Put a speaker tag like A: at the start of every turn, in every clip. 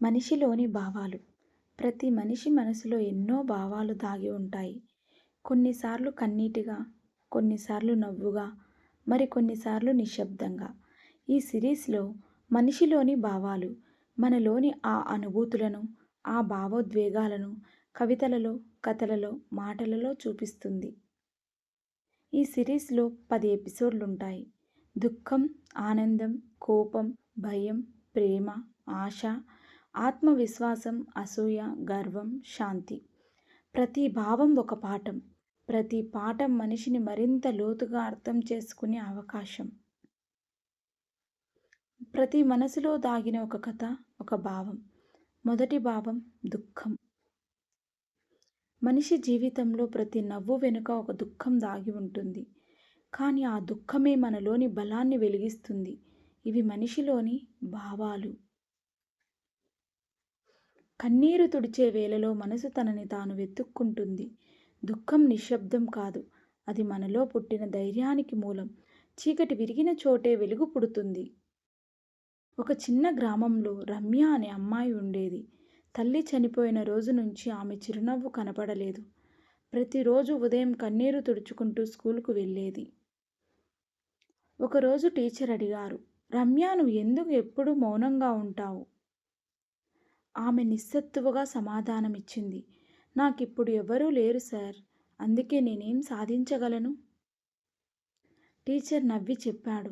A: మనిషిలోని భావాలు ప్రతి మనిషి మనసులో ఎన్నో భావాలు దాగి ఉంటాయి. కొన్నిసార్లు కన్నీటిగా, కొన్నిసార్లు నవ్వుగా, మరి కొన్నిసార్లు నిశ్శబ్దంగా. ఈ సిరీస్లో 'మనిషిలోని భావాలు' మనలోని ఆ అనుభూతులను, ఆ భావోద్వేగాలను కవితలలో, కథలలో, మాటలలో చూపిస్తుంది. ఈ సిరీస్లో పది ఎపిసోడ్లుంటాయి. దుఃఖం, ఆనందం, కోపం, భయం, ప్రేమ, ఆశ, ఆత్మవిశ్వాసం, అసూయ, గర్వం, శాంతి. ప్రతి భావం ఒక పాఠం. ప్రతి పాఠం మనిషిని మరింత లోతుగా అర్థం చేసుకునే అవకాశం. ప్రతి మనసులో దాగిన ఒక కథ, ఒక భావం. మొదటి భావం దుఃఖం. మనిషి జీవితంలో ప్రతి నవ్వు వెనుక ఒక దుఃఖం దాగి ఉంటుంది. కానీ ఆ దుఃఖమే మనలోని బలాన్ని వెలిగిస్తుంది. ఇవి మనిషిలోని భావాలు. కన్నీరు తుడిచే వేళలో మనసు తనని తాను వెతుక్కుంటుంది. దుఃఖం నిశ్శబ్దం కాదు. అది మనలో పుట్టిన ధైర్యానికి మూలం. చీకటి విరిగిన చోటే వెలుగు పుడుతుంది. ఒక చిన్న గ్రామంలో రమ్య అనే అమ్మాయి ఉండేది. తల్లి చనిపోయిన రోజు నుంచి ఆమె చిరునవ్వు కనపడలేదు. ప్రతిరోజు ఉదయం కన్నీరు తుడుచుకుంటూ స్కూల్కు వెళ్ళేది. ఒకరోజు టీచర్ అడిగారు రమ్య నువ్వు ఎందుకు ఎప్పుడూ మౌనంగా ఉంటావు? ఆమె నిస్సత్తువగా సమాధానమిచ్చింది. నాకిప్పుడు ఎవరూ లేరు సార్. అందుకే నేనేం సాధించగలను? టీచర్ నవ్వి చెప్పాడు.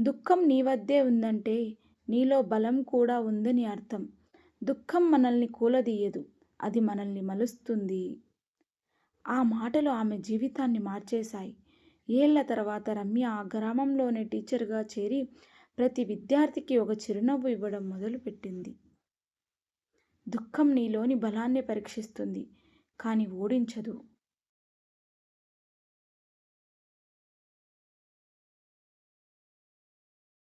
A: దుఃఖం నీ వద్దే ఉందంటే నీలో బలం కూడా ఉందని అర్థం. దుఃఖం మనల్ని కూలదీయదు. అది మనల్ని మలుస్తుంది. ఆ మాటలు ఆమె జీవితాన్ని మార్చేశాయి. ఏళ్ళ తర్వాత రమ్య ఆ గ్రామంలోనే టీచర్గా చేరి ప్రతి విద్యార్థికి ఒక చిరునవ్వు ఇవ్వడం మొదలుపెట్టింది. దుఃఖం నీలోని బలాన్ని పరీక్షిస్తుంది. కానీ ఓడించదు.